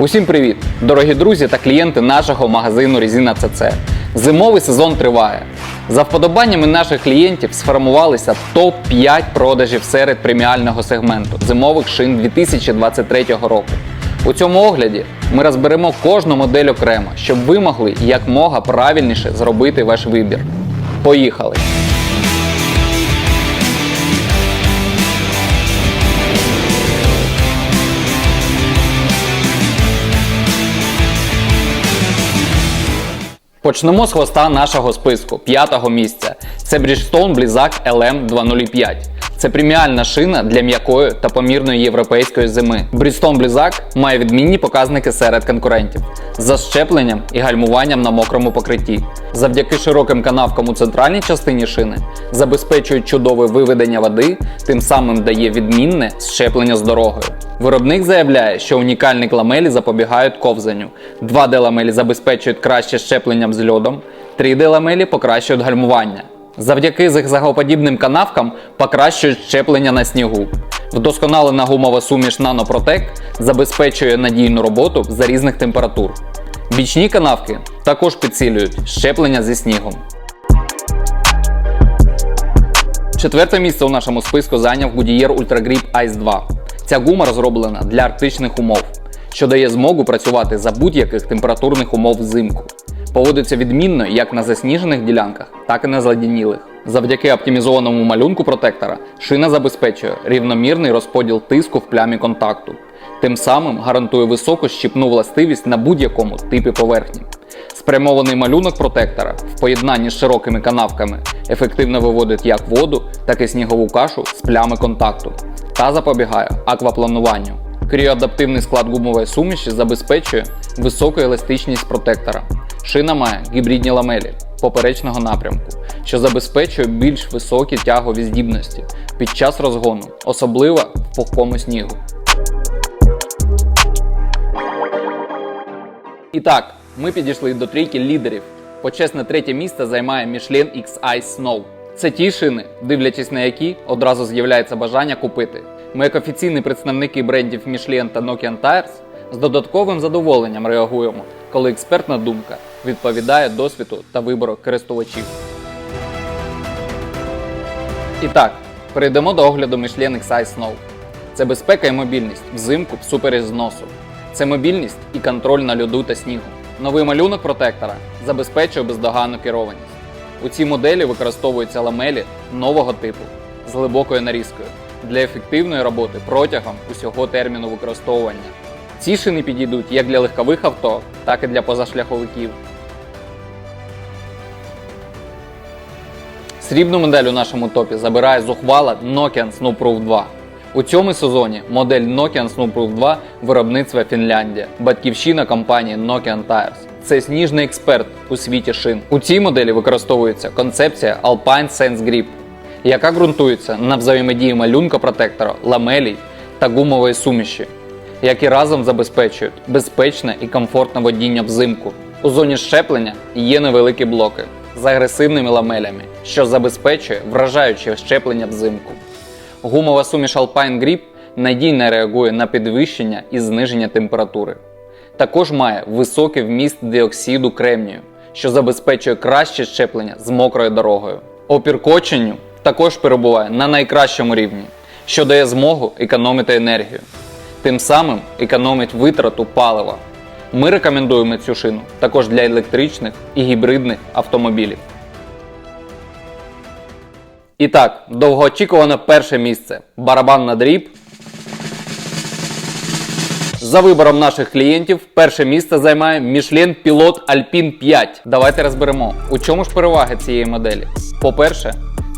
Усім привіт, дорогі друзі та клієнти нашого магазину Резина ЦЦ. Зимовий сезон триває. За вподобаннями наших клієнтів сформувалися топ-5 продажів серед преміального сегменту зимових шин 2023 року. У цьому огляді ми розберемо кожну модель окремо, щоб ви могли якмога правильніше зробити ваш вибір. Поїхали! Почнемо з хвоста нашого списку п'ятого місця. Це Bridgestone Blizzak LM205. Це преміальна шина для м'якої та помірної європейської зими. Bridgestone Blizzak має відмінні показники серед конкурентів за щепленням і гальмуванням на мокрому покритті. Завдяки широким канавкам у центральній частині шини забезпечують чудове виведення води, тим самим дає відмінне щеплення з дорогою. Виробник заявляє, що унікальні ламелі запобігають ковзанню. 2D ламелі забезпечують краще щепленням з льодом, 3D ламелі покращують гальмування. Завдяки зигзагоподібним канавкам покращують щеплення на снігу. Вдосконалена гумова суміш Nanoprotect забезпечує надійну роботу за різних температур. Бічні канавки також підсилюють щеплення зі снігом. Четверте місце у нашому списку зайняв Goodyear Ultra Grip Ice 2. Ця гума розроблена для арктичних умов, що дає змогу працювати за будь-яких температурних умов взимку. Поводиться відмінно як на засніжених ділянках, так і на зладінілих. Завдяки оптимізованому малюнку протектора шина забезпечує рівномірний розподіл тиску в плямі контакту. Тим самим гарантує високу щіпну властивість на будь-якому типі поверхні. Спрямований малюнок протектора в поєднанні з широкими канавками ефективно виводить як воду, так і снігову кашу з плями контакту та запобігає акваплануванню. Кріоадаптивний склад гумової суміші забезпечує високу еластичність протектора. Шина має гібридні ламелі поперечного напрямку, що забезпечує більш високі тягові здібності під час розгону, особливо в пухкому снігу. І так, ми підійшли до трійки лідерів. Почесне третє місце займає Michelin X-Ice Snow. Це ті шини, дивлячись на які, одразу з'являється бажання купити. Ми, як офіційні представники брендів Michelin та Nokian Tires, з додатковим задоволенням реагуємо, коли експертна думка відповідає досвіду та вибору користувачів. І так, перейдемо до огляду Michelin X-Ice Snow. Це безпека і мобільність взимку всупереч зносу. Це мобільність і контроль на льоду та снігу. Новий малюнок протектора забезпечує бездоганну керованість. У цій моделі використовуються ламелі нового типу з глибокою нарізкою для ефективної роботи протягом усього терміну використовування. Ці шини підійдуть як для легкових авто, так і для позашляховиків. Срібну медаль у нашому топі забирає зухвала Nokian Snowproof 2. У цьому сезоні модель Nokian Snowproof 2 виробництва Фінляндія, батьківщина компанії Nokian Tires. Це сніжний експерт у світі шин. У цій моделі використовується концепція Alpine Sense Grip, яка ґрунтується на взаємодії малюнка протектора, ламелій та гумової суміші, які разом забезпечують безпечне і комфортне водіння взимку. У зоні щеплення є невеликі блоки з агресивними ламелями, що забезпечує вражаюче щеплення взимку. Гумова суміш Alpine Grip надійно реагує на підвищення і зниження температури. Також має високий вміст діоксиду кремнію, що забезпечує краще щеплення з мокрою дорогою. Опір коченню також перебуває на найкращому рівні, що дає змогу економити енергію. Тим самим економить витрату палива. Ми рекомендуємо цю шину також для електричних і гібридних автомобілів. І так, довгоочікуване перше місце. Барабан на дріб. За вибором наших клієнтів, перше місце займає Michelin Pilot Alpine 5. Давайте розберемо, у чому ж переваги цієї моделі. По-перше,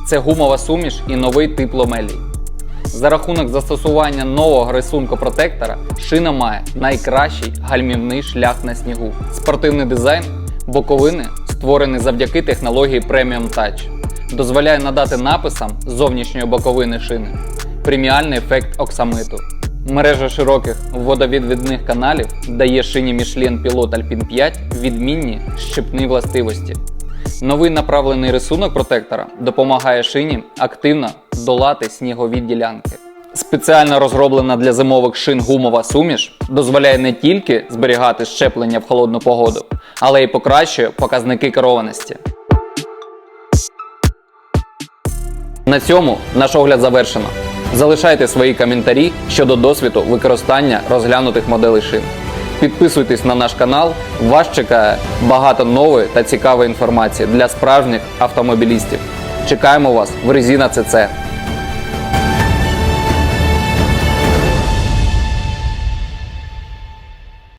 це гумова суміш і новий тип ломелій. За рахунок застосування нового рисунку протектора, шина має найкращий гальмівний шлях на снігу. Спортивний дизайн боковини створений завдяки технології Premium Touch. Дозволяє надати написам зовнішньої боковини шини преміальний ефект оксамиту. Мережа широких водовідвідних каналів дає шині Michelin Pilot Alpine 5 відмінні щепні властивості. Новий направлений рисунок протектора допомагає шині активно долати снігові ділянки. Спеціально розроблена для зимових шин гумова суміш дозволяє не тільки зберігати щеплення в холодну погоду, але й покращує показники керованості. На цьому наш огляд завершено. Залишайте свої коментарі щодо досвіду використання розглянутих моделей шин. Підписуйтесь на наш канал, вас чекає багато нової та цікавої інформації для справжніх автомобілістів. Чекаємо вас в Резіна ЦЦ.